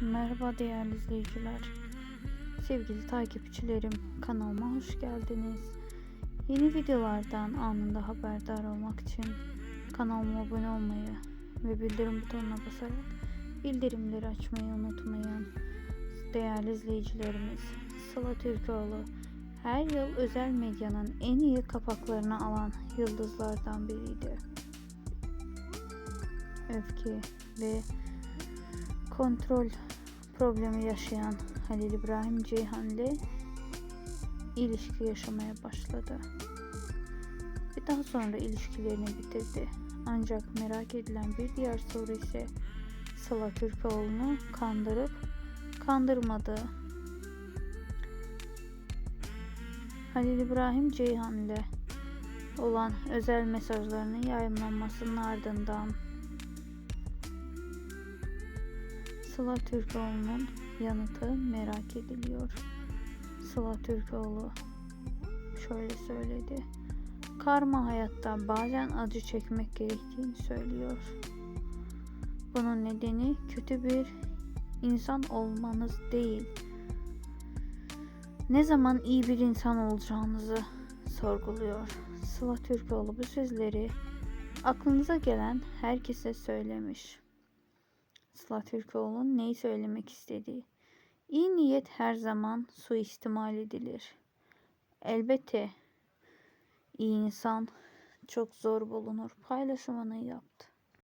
Merhaba değerli izleyiciler. Sevgili takipçilerim kanalıma hoş geldiniz. Yeni videolardan anında haberdar olmak için kanalıma abone olmayı ve bildirim butonuna basarak bildirimleri açmayı unutmayın. Değerli izleyicilerimiz Sıla Türkoğlu her yıl özel medyanın en iyi kapaklarını alan yıldızlardan biriydi. Öfke ve kontrol problemi yaşayan Halil İbrahim Ceyhan ile ilişki yaşamaya başladı. Ve daha sonra ilişkilerini bitirdi. Ancak merak edilen bir diğer soru ise Sıla Türkoğlu'nu kandırıp kandırmadığı. Halil İbrahim Ceyhan ile olan özel mesajlarının yayınlanmasının ardından Sıla Türkoğlu'nun yanıtı merak ediliyor. Sıla Türkoğlu şöyle söyledi. Karma hayatta bazen acı çekmek gerektiğini söylüyor. Bunun nedeni kötü bir insan olmanız değil. Ne zaman iyi bir insan olacağınızı sorguluyor. Sıla Türkoğlu bu sözleri aklınıza gelen herkese söylemiş. Sıla Türkoğlu'nun neyi söylemek istediği. İyi niyet her zaman suistimal edilir. Elbette iyi insan çok zor bulunur. Paylaşımını yaptı.